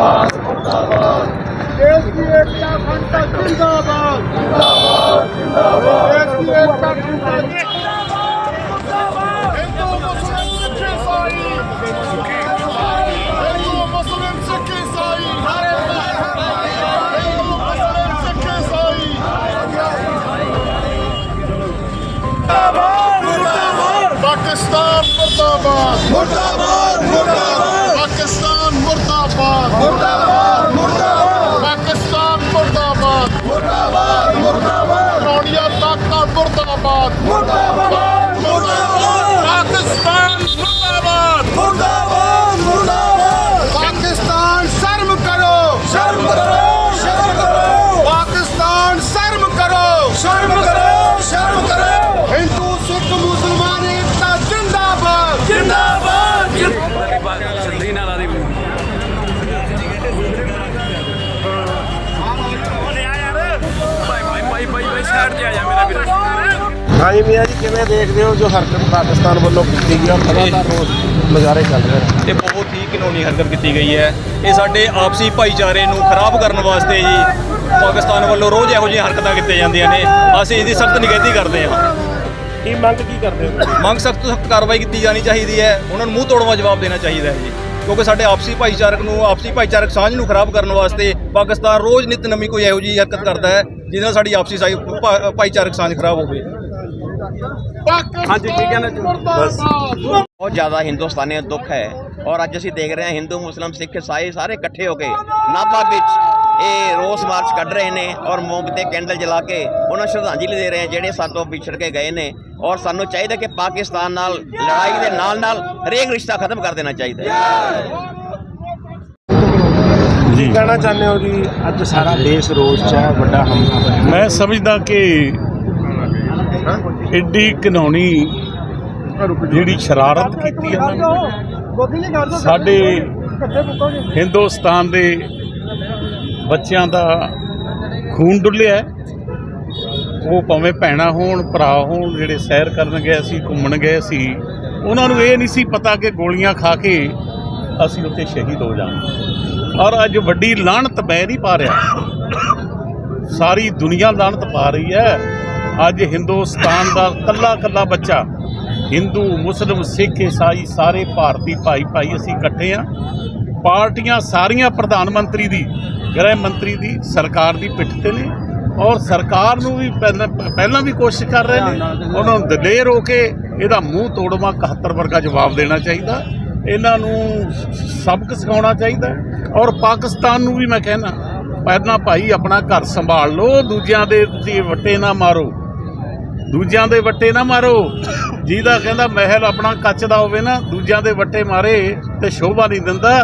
ਮੁਰਦਾਬਾਦ ਮੁਰਦਾਬਾਦ ਦੇਸ਼ ਦੀ ਏਕਤਾ ਅਖੰਡਤਾ ਜ਼ਿੰਦਾਬਾਦ ਜ਼ਿੰਦਾਬਾਦ ਜ਼ਿੰਦਾਬਾਦ ਦੇਸ਼ ਦੀ ਏਕਤਾ ਅਖੰਡਤਾ ਜ਼ਿੰਦਾਬਾਦ ਹਿੰਦੂ ਮੁਸਲਮਾਨ ਸਿੱਖ ਈਸਾਈ ਹਿੰਦੂ ਮੁਸਲਮਾਨ ਸਿੱਖ ਈਸਾਈ ਹਰ ਹਿੰਦੂ ਮੁਸਲਮਾਨ ਸਿੱਖ ਈਸਾਈ ਜ਼ਿੰਦਾਬਾਦ ਮੁਰਦਾਬਾਦ ਪਾਕਿਸਤਾਨ ਮੁਰਦਾਬਾਦ ਮੁਰਦਾਬਾਦ ਮੁਰਦਾਬਾਦ ਪਾਕਿਸਤਾਨ ਮੁਰਦਾਬਾਦ ਮੁਰਦਾਬਾਦ। ਪਾਕਿਸਤਾਨ ਮੁਰਦਾਬਾਦ। ਮੁਰਦਾਬਾਦ ਮੁਰਦਾਬਾਦ। ਰੌਣੀਆਂ ਤਾਕਤਾਂ ਮੁਰਦਾਬਾਦ। ਮੁਰਦਾਬਾਦ ਮੁਰਦਾਬਾਦ। ਸਾਈਡ ਤੇ ਆ ਜਾ ਮੇਰਾ ਵੀਰ। ਹਾਂਜੀ ਮੀਆਂ ਜੀ ਕਿਵੇਂ ਦੇਖਦੇ ਹੋ ਜੋ ਹਰਕਤ ਪਾਕਿਸਤਾਨ ਵੱਲੋਂ ਕੀਤੀ ਗਈ ਔਰ ਲਗਾਤਾਰ ਰੋਜ਼ ਮੁਜ਼ਾਹਰੇ ਚੱਲ ਰਹੇ ਨੇ? ਇਹ ਬਹੁਤ ਹੀ ਕਾਨੂੰਨੀ ਹਰਕਤ ਕੀਤੀ ਗਈ ਹੈ। ਇਹ ਸਾਡੇ ਆਪਸੀ ਭਾਈਚਾਰੇ ਨੂੰ ਖਰਾਬ ਕਰਨ ਵਾਸਤੇ ਜੀ ਪਾਕਿਸਤਾਨ ਵੱਲੋਂ ਰੋਜ਼ ਇਹੋ ਜਿਹੀਆਂ ਹਰਕਤਾਂ ਕੀਤੀਆਂ ਜਾਂਦੀਆਂ ਨੇ। ਅਸੀਂ ਇਹਦੀ ਸਖਤ ਨਿਗਹਿਤੀ ਕਰਦੇ ਹਾਂ। ਕੀ ਮੰਗ ਕੀ ਕਰਦੇ ਹੋ? ਮੰਗ ਸਖਤ ਸਖਤ ਕਾਰਵਾਈ ਕੀਤੀ ਜਾਣੀ ਚਾਹੀਦੀ ਹੈ। ਉਹਨਾਂ ਨੂੰ ਮੂੰਹ ਤੋੜਵਾ ਜਵਾਬ ਦੇਣਾ ਚਾਹੀਦਾ ਹੈ ਜੀ। ਕਿਉਂਕਿ ਸਾਡੇ ਆਪਸੀ ਭਾਈਚਾਰਕ ਨੂੰ ਆਪਸੀ ਭਾਈਚਾਰਕ ਸਾਂਝ ਨੂੰ ਖਰਾਬ ਕਰਨ ਵਾਸਤੇ ਪਾਕਿਸਤਾਨ ਰੋਜ਼ ਨਿਤ ਨਵੀਂ ਕੋਈ ਇਹੋ ਜਿਹੀ ਹਰਕਤ ਕਰਦਾ ਹੈ ਜਿਹਦੇ ਨਾਲ ਸਾਡੀ ਆਪਸੀ ਸਾਈ- ਭਾ- ਭਾਈਚਾਰਕ ਸਾਂਝ ਖਰਾਬ ਹੋਵੇ। ਹਾਂਜੀ ਕੀ ਕਹਿਣਾ ਬਸ। ਬਹੁਤ ਜ਼ਿਆਦਾ ਹਿੰਦੁਸਤਾਨੀਆਂ ਦੁੱਖ ਹੈ ਔਰ ਅੱਜ ਅਸੀਂ ਦੇਖ ਰਹੇ ਹਾਂ ਹਿੰਦੂ ਮੁਸਲਮ ਸਿੱਖ ਈਸਾਈ ਸਾਰੇ ਇਕੱਠੇ ਹੋ ਕੇ ਨਾਭਾ ਵਿੱਚ ਇਹ ਰੋਸ ਮਾਰਚ ਕੱਢ ਰਹੇ ਨੇ ਔਰ ਮੋਮਬੱਤੀ ਕੈਂਡਲ ਜਲਾ ਕੇ ਉਹਨਾਂ ਨੂੰ ਸ਼ਰਧਾਂਜਲੀ ਦੇ ਰਹੇ ਜਿਹੜੇ ਸਾਤੋਂ ਵਿਛੜ ਕੇ ਗਏ ਨੇ। ਔਰ ਸਾਨੂੰ ਚਾਹੀਦਾ ਕਿ ਪਾਕਿਸਤਾਨ ਨਾਲ ਲੜਾਈ ਦੇ ਨਾਲ ਨਾਲ ਹਰੇਕ ਰਿਸ਼ਤਾ ਖਤਮ ਕਰ ਦੇਣਾ ਚਾਹੀਦਾ ਹੈ। ਕੀ ਕਹਿਣਾ ਚਾਹੁੰਦੇ ਹੋ ਜੀ? ਅੱਜ ਸਾਰਾ ਦੇਸ਼ ਰੋਜ਼ ਚ ਹੈ ਵੱਡਾ ਹਮਲਾ ਮੈਂ ਸਮਝਦਾ ਕਿ ਐਡੀ ਘਿਨੌਣੀ ਜਿਹੜੀ ਸ਼ਰਾਰਤ ਕੀਤੀ ਨੇ ਸਾਡੇ ਹਿੰਦੁਸਤਾਨ ਦੇ ਬੱਚਿਆਂ ਦਾ ਖੂਨ ਡੁੱਲਿਆ ਹੈ। ਉਹ ਭਾਵੇਂ ਭੈਣਾਂ ਹੋਣ, ਭਰਾ ਹੋਣ, ਜਿਹੜੇ ਸੈਰ ਕਰਨ ਗਏ ਸੀ, ਘੁੰਮਣ ਗਏ ਸੀ, ਉਹਨਾਂ ਨੂੰ ਇਹ ਨਹੀਂ ਸੀ ਪਤਾ ਕਿ ਗੋਲੀਆਂ ਖਾ ਕੇ ਅਸੀਂ ਉੱਥੇ ਸ਼ਹੀਦ ਹੋ ਜਾਵਾਂਗੇ। ਔਰ ਅੱਜ ਵੱਡੀ ਲਾਹਣਤ ਮੈਂ ਨਹੀਂ ਪਾ ਰਿਹਾ। ਸਾਰੀ ਦੁਨੀਆ ਲਾਹਣਤ ਪਾ ਰਹੀ ਹੈ। ਅੱਜ ਹਿੰਦੁਸਤਾਨ ਦਾ ਕੱਲਾ ਕੱਲਾ ਬੱਚਾ, ਹਿੰਦੂ, ਮੁਸਲਮ, ਸਿੱਖ, ਈਸਾਈ, ਸਾਰੇ ਭਾਰਤੀ ਭਾਈ ਭਾਈ ਅਸੀਂ ਇਕੱਠੇ ਆ ਪਾਰਟੀਆਂ ਸਾਰੀਆਂ ਪ੍ਰਧਾਨ ਮੰਤਰੀ ਦੀ, ਗ੍ਰਹਿ ਮੰਤਰੀ ਦੀ, ਸਰਕਾਰ ਦੀ ਪਿੱਠ ਤੇ ਨੇ। ਔਰ ਸਰਕਾਰ ਨੂੰ ਵੀ ਪਹਿਲਾਂ ਵੀ ਕੋਸ਼ਿਸ਼ ਕਰ ਰਹੇ ਨੇ। ਉਹਨਾਂ ਨੂੰ ਦਲੇਰ ਹੋ ਕੇ ਇਹਦਾ ਮੂੰਹ ਤੋੜਵਾ 71 ਵਰਗਾ ਜਵਾਬ ਦੇਣਾ ਚਾਹੀਦਾ। ਇਹਨਾਂ ਨੂੰ ਸਬਕ ਸਿਖਾਉਣਾ ਚਾਹੀਦਾ। ਔਰ ਪਾਕਿਸਤਾਨ ਨੂੰ ਵੀ ਮੈਂ ਕਹਿਣਾ ਪਹਿਲਾਂ ਭਾਈ ਆਪਣਾ ਘਰ ਸੰਭਾਲ ਲਓ ਦੂਜਿਆਂ ਦੇ ਤੁਸੀਂ ਵੱਟੇ ਨਾ ਮਾਰੋ। ਦੂਜਿਆਂ ਦੇ ਵੱਟੇ ਨਾ ਮਾਰੋ। ਜਿਹਦਾ ਕਹਿੰਦਾ ਮਹਿਲ ਆਪਣਾ ਕੱਚ ਦਾ ਹੋਵੇ ਨਾ ਦੂਜਿਆਂ ਦੇ ਵੱਟੇ ਮਾਰੇ ਤੇ ਸ਼ੋਭਾ ਨਹੀਂ ਦਿੰਦਾ।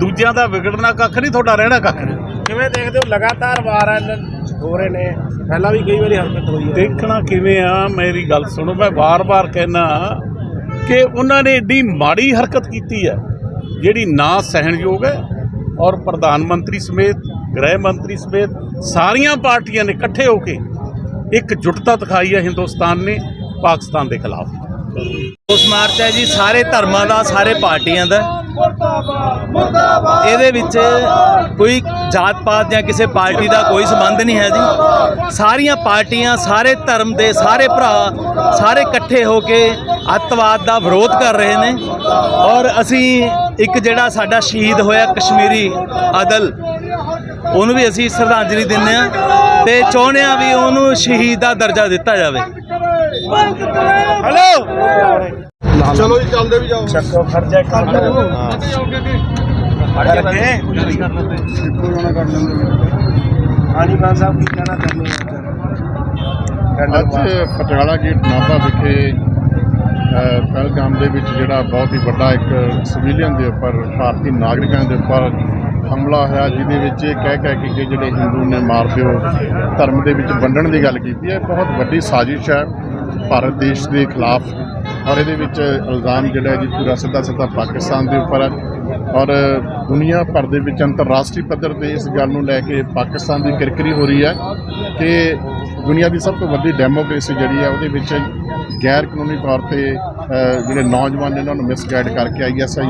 ਦੂਜਿਆਂ ਦਾ ਵਿਗੜਨਾ ਕੱਖ ਨਹੀਂ ਤੁਹਾਡਾ ਰਹਿਣਾ ਕੱਖ ਨਹੀਂ। ਕਿਵੇਂ ਦੇਖਦੇ ਹੋ? ਲਗਾਤਾਰ ਵਾਇਰਲ ਹੋ ਰਹੇ ਨੇ। ਪਹਿਲਾਂ ਵੀ ਕਈ ਵਾਰੀ ਹਰਕਤ ਹੋਈ ਹੈ। ਦੇਖਣਾ ਕਿਵੇਂ ਆ ਮੇਰੀ ਗੱਲ ਸੁਣੋ ਮੈਂ ਵਾਰ-ਵਾਰ ਕਹਿਣਾ ਕਿ ਉਹਨਾਂ ਨੇ ਏਡੀ ਮਾੜੀ ਹਰਕਤ ਕੀਤੀ ਹੈ ਜਿਹੜੀ ਨਾ ਸਹਿਣਯੋਗ ਹੈ ਔਰ ਪ੍ਰਧਾਨ ਮੰਤਰੀ ਸਮੇਤ ਗ੍ਰਹਿ ਮੰਤਰੀ ਸਮੇਤ ਸਾਰੀਆਂ ਪਾਰਟੀਆਂ ਨੇ ਇਕੱਠੇ ਹੋ ਕੇ ਇੱਕ ਜੁਟਤਾ ਦਿਖਾਈ ਹੈ ਹਿੰਦੁਸਤਾਨ ਨੇ ਪਾਕਿਸਤਾਨ ਦੇ ਖਿਲਾਫ। ਉਸ ਮਾਰਚ ਹੈ ਜੀ ਸਾਰੇ ਧਰਮਾਂ ਦਾ ਸਾਰੇ ਪਾਰਟੀਆਂ ਦਾ ਇਹਦੇ ਵਿੱਚ ਕੋਈ ਜਾਤ ਪਾਤ ਜਾਂ ਕਿਸੇ ਪਾਰਟੀ ਦਾ ਕੋਈ ਸੰਬੰਧ ਨਹੀਂ ਹੈ ਜੀ। ਸਾਰੀਆਂ ਪਾਰਟੀਆਂ ਸਾਰੇ ਧਰਮ ਦੇ ਸਾਰੇ ਭਰਾ ਸਾਰੇ ਇਕੱਠੇ ਹੋ ਕੇ ਅੱਤਵਾਦ ਦਾ ਵਿਰੋਧ ਕਰ ਰਹੇ ਨੇ। ਔਰ ਅਸੀਂ ਇੱਕ ਜਿਹੜਾ ਸਾਡਾ ਸ਼ਹੀਦ ਹੋਇਆ ਕਸ਼ਮੀਰੀ ਅਦਲ ਉਹਨੂੰ ਵੀ ਅਸੀਂ ਸ਼ਰਧਾਂਜਲੀ ਦਿੰਦੇ ਆ ਤੇ ਚਾਹੁੰਦੇ ਆ ਵੀ ਉਹਨੂੰ ਸ਼ਹੀਦ ਦਾ ਦਰਜਾ ਦਿੱਤਾ ਜਾਵੇ। ਚਲੋ ਜੀ ਚੱਲਦੇ ਵੀ ਜਾਓ। ਚੱਕੋ ਖਰਚਾ ਕਰ ਲਓ ਹਾਂਜੀ ਮਾਨ ਸਾਹਿਬ ਕੀ ਕਹਿਣਾ ਚਾਹੁੰਦੇ ਹੋ? ਅੱਜ ਪਟਿਆਲਾ ਗੇਟ ਨਾਭਾ ਵਿਖੇ ਪਹਿਲਗਾਮ ਦੇ ਵਿੱਚ ਜਿਹੜਾ ਬਹੁਤ ਹੀ ਵੱਡਾ ਇੱਕ ਸਿਵਿਲੀਅਨ ਦੇ ਉੱਪਰ ਭਾਰਤੀ ਨਾਗਰਿਕਾਂ ਦੇ ਉੱਪਰ ਹਮਲਾ ਹੋਇਆ ਜਿਹਦੇ ਵਿੱਚ ਇਹ ਕਹਿ ਕਹਿ ਕੇ ਕਿ ਜਿਹੜੇ ਹਿੰਦੂ ਨੇ ਮਾਰ ਦਿਓ ਧਰਮ ਦੇ ਵਿੱਚ ਵੰਡਣ ਦੀ ਗੱਲ ਕੀਤੀ ਹੈ। ਬਹੁਤ ਵੱਡੀ ਸਾਜ਼ਿਸ਼ ਹੈ। ਭਾਰਤ ਦੇਸ਼ ਦੇ ਖਿਲਾਫ ਔਰ ਇਹਦੇ ਵਿੱਚ ਇਲਜ਼ਾਮ ਜਿਹੜਾ ਹੈ ਜੀ ਪੂਰਾ ਸਿੱਧਾ ਸਿੱਧਾ ਪਾਕਿਸਤਾਨ ਦੇ ਉੱਪਰ ਹੈ। ਔਰ ਦੁਨੀਆ ਭਰ ਦੇ ਵਿੱਚ ਅੰਤਰਰਾਸ਼ਟਰੀ ਪੱਧਰ ਤੇ ਇਸ ਗੱਲ ਨੂੰ ਲੈ ਕੇ ਪਾਕਿਸਤਾਨ ਦੀ ਕਿਰਕਰੀ ਹੋ ਰਹੀ ਹੈ ਕਿ ਦੁਨੀਆ ਦੀ ਸਭ ਤੋਂ ਵੱਡੀ ਡੈਮੋਕ੍ਰੇਸੀ ਜਿਹੜੀ ਹੈ ਉਹਦੇ ਵਿੱਚ ਗੈਰ ਕਾਨੂੰਨੀ ਤੌਰ ਤੇ ਜਿਹੜੇ ਨੌਜਵਾਨ ਨੇ ਉਹਨਾਂ ਨੂੰ ਮਿਸਗਾਈਡ ਕਰਕੇ ਆਈਐਸਆਈ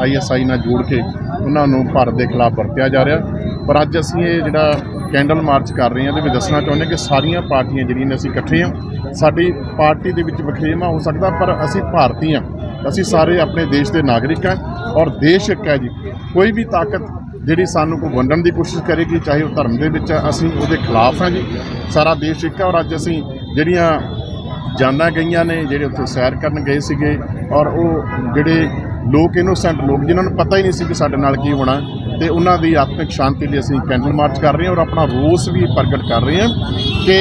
ਆਈਐਸਆਈ ਨਾਲ ਜੋੜ ਕੇ ਉਹਨਾਂ ਨੂੰ ਭਾਰਤ ਦੇ ਖਿਲਾਫ ਵਰਤਿਆ ਜਾ ਰਿਹਾ। ਪਰ ਅੱਜ ਅਸੀਂ ਇਹ ਜਿਹੜਾ ਕੈਂਡਲ ਮਾਰਚ ਕਰ ਰਹੇ ਹਾਂ, ਇਹਦੇ ਵਿੱਚ ਦੱਸਣਾ ਚਾਹੁੰਦੇ ਕਿ ਸਾਰੀਆਂ ਪਾਰਟੀਆਂ ਜਿਹੜੀਆਂ ਨੇ ਅਸੀਂ ਇਕੱਠੇ ਹਾਂ। ਸਾਡੀ ਪਾਰਟੀ ਦੇ ਵਿੱਚ ਵਖਰੇਵਾਂ ਹੋ ਸਕਦਾ ਪਰ ਅਸੀਂ ਭਾਰਤੀ ਹਾਂ ਅਸੀਂ ਸਾਰੇ ਆਪਣੇ ਦੇਸ਼ ਦੇ ਨਾਗਰਿਕ ਹਾਂ ਔਰ ਦੇਸ਼ ਇੱਕ ਹੈ ਜੀ। ਕੋਈ ਵੀ ਤਾਕਤ ਜਿਹੜੀ ਸਾਨੂੰ ਕੋਈ ਵੰਡਣ ਦੀ ਕੋਸ਼ਿਸ਼ ਕਰੇਗੀ ਚਾਹੇ ਉਹ ਧਰਮ ਦੇ ਵਿੱਚ ਹੈ, ਅਸੀਂ ਉਹਦੇ ਖਿਲਾਫ ਹਾਂ ਜੀ। ਸਾਰਾ ਦੇਸ਼ ਇੱਕ ਹੈ ਔਰ ਅੱਜ ਅਸੀਂ ਜਿਹੜੀਆਂ ਜਾਨਾਂ ਗਈਆਂ ਨੇ ਜਿਹੜੇ ਉੱਥੇ ਸੈਰ ਕਰਨ ਗਏ ਸੀਗੇ ਔਰ ਉਹ ਜਿਹੜੇ ਲੋਕ ਇਨੋਸੈਂਟ ਲੋਕ ਜਿਨ੍ਹਾਂ ਨੂੰ ਪਤਾ ਹੀ ਨਹੀਂ ਸੀ ਕਿ ਸਾਡੇ ਨਾਲ ਕੀ ਹੋਣਾ। ਤੇ ਉਹਨਾਂ ਦੀ ਆਤਮਿਕ ਸ਼ਾਂਤੀ ਲਈ ਅਸੀਂ ਕੈਂਡਲ ਮਾਰਚ ਕਰ ਰਹੇ ਹਾਂ ਔਰ ਆਪਣਾ ਰੋਸ ਵੀ ਪ੍ਰਗਟ ਕਰ ਰਹੇ ਹਾਂ ਕਿ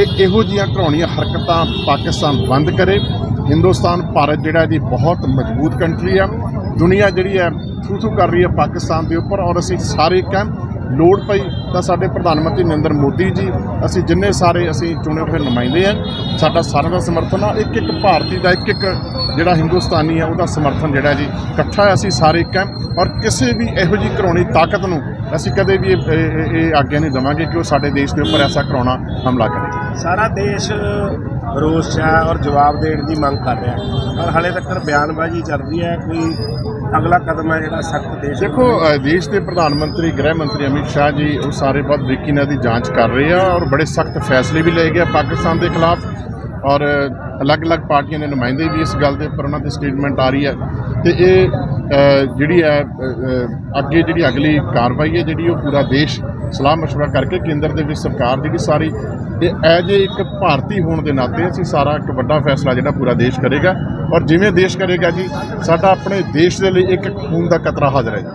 ਇਹ ਇਹੋ ਜਿਹੀਆਂ ਘਰਾਉਣੀਆਂ ਹਰਕਤਾਂ ਪਾਕਿਸਤਾਨ ਬੰਦ ਕਰੇ। ਹਿੰਦੁਸਤਾਨ, ਭਾਰਤ ਜਿਹੜਾ ਜੀ ਬਹੁਤ ਮਜ਼ਬੂਤ ਕੰਟਰੀ ਆ। ਦੁਨੀਆ ਜਿਹੜੀ ਹੈ ਥੂ ਥੂ ਕਰ ਰਹੀ ਹੈ ਪਾਕਿਸਤਾਨ ਦੇ ਉੱਪਰ ਔਰ ਅਸੀਂ ਸਾਰੇ ਕਹਿ ਲੋੜ ਪਈ ਤਾਂ ਸਾਡੇ ਪ੍ਰਧਾਨ ਮੰਤਰੀ ਨਰਿੰਦਰ ਮੋਦੀ ਜੀ, ਅਸੀਂ ਜਿੰਨੇ ਸਾਰੇ ਅਸੀਂ ਚੁਣੇ ਹੋਏ ਨੁਮਾਇੰਦੇ ਆ ਸਾਡਾ ਸਾਰਿਆਂ ਦਾ ਸਮਰਥਨ ਆ। ਇੱਕ ਇੱਕ ਭਾਰਤੀ ਦਾ ਇੱਕ ਇੱਕ ਜਿਹੜਾ ਹਿੰਦੁਸਤਾਨੀ ਆ, ਉਹਦਾ ਸਮਰਥਨ ਜਿਹੜਾ ਜੀ, ਇਕੱਠਾ ਅਸੀਂ ਸਾਰੇ ਇੱਕ ਆ ਔਰ ਕਿਸੇ ਵੀ ਇਹੋ ਜਿਹੀ ਘਰਾਉਣੀ ਤਾਕਤ ਨੂੰ ਅਸੀਂ ਕਦੇ ਵੀ ਇਹ- ਆਗਿਆ ਨਹੀਂ ਦੇਵਾਂਗੇ ਕਿ ਉਹ ਸਾਡੇ ਦੇਸ਼ ਦੇ ਉੱਪਰ ਐਸਾ ਕਰਾਉਣਾ ਹਮਲਾ ਕਰੇ। ਸਾਰਾ ਦੇਸ਼ ਰੋਸ ਹੈ ਔਰ ਜਵਾਬ ਦੇਣ ਦੀ ਮੰਗ ਕਰ ਰਿਹਾ ਹੈ। ਪਰ ਹਾਲੇ ਤੱਕ ਬਿਆਨਬਾਜ਼ੀ ਚੱਲ ਰਹੀ ਹੈ, ਕੋਈ ਅਗਲਾ ਕਦਮ ਹੈ ਜਿਹੜਾ ਸਖਤ ਦੇਸ਼ ਦੇਖੋ ਦੇਸ਼ ਦੇ ਪ੍ਰਧਾਨ ਮੰਤਰੀ ਗ੍ਰਹਿ ਮੰਤਰੀ ਅਮਿਤ ਸ਼ਾਹ ਜੀ ਉਹ ਸਾਰੇ ਬਹੁਤ ਬਰੀਕੀ ਨਾਲ ਦੀ ਜਾਂਚ ਕਰ ਰਹੇ ਆ ਔਰ ਬੜੇ ਸਖਤ ਫੈਸਲੇ ਵੀ ਲਏ ਗਏ ਪਾਕਿਸਤਾਨ ਦੇ ਖਿਲਾਫ ਔਰ ਅਲੱਗ-ਅਲੱਗ ਪਾਰਟੀਆਂ ਦੇ ਨੁਮਾਇੰਦੇ ਵੀ ਇਸ ਗੱਲ ਦੇ ਉੱਪਰ ਉਹਨਾਂ ਦੀ ਸਟੇਟਮੈਂਟ ਆ ਰਹੀ ਹੈ। ਤੇ ਇਹ ਜਿਹੜੀ ਹੈ ਅੱਗੇ ਜਿਹੜੀ ਅਗਲੀ ਕਾਰਵਾਈ ਹੈ ਜਿਹੜੀ ਉਹ ਪੂਰਾ ਦੇਸ਼ ਸਲਾਹ ਮਸ਼ਵਰਾ ਕਰਕੇ ਕੇਂਦਰ ਦੇ ਵਿੱਚ ਸਰਕਾਰ ਜਿਹੜੀ ਸਾਰੀ ਤੇ ਐਜ ਇੱਕ ਭਾਰਤੀ ਹੋਣ ਦੇ ਨਾਤੇ ਅਸੀਂ ਸਾਰਾ ਇੱਕ ਵੱਡਾ ਫੈਸਲਾ ਜਿਹੜਾ ਪੂਰਾ ਦੇਸ਼ ਕਰੇਗਾ ਔਰ ਜਿਵੇਂ ਦੇਸ਼ ਕਰੇਗਾ ਜੀ, ਸਾਡਾ ਆਪਣੇ ਦੇਸ਼ ਦੇ ਲਈ ਇੱਕ ਖੂਨ ਦਾ ਕਤਰਾ ਹਾਜ਼ਰ ਹੈ ਜੀ।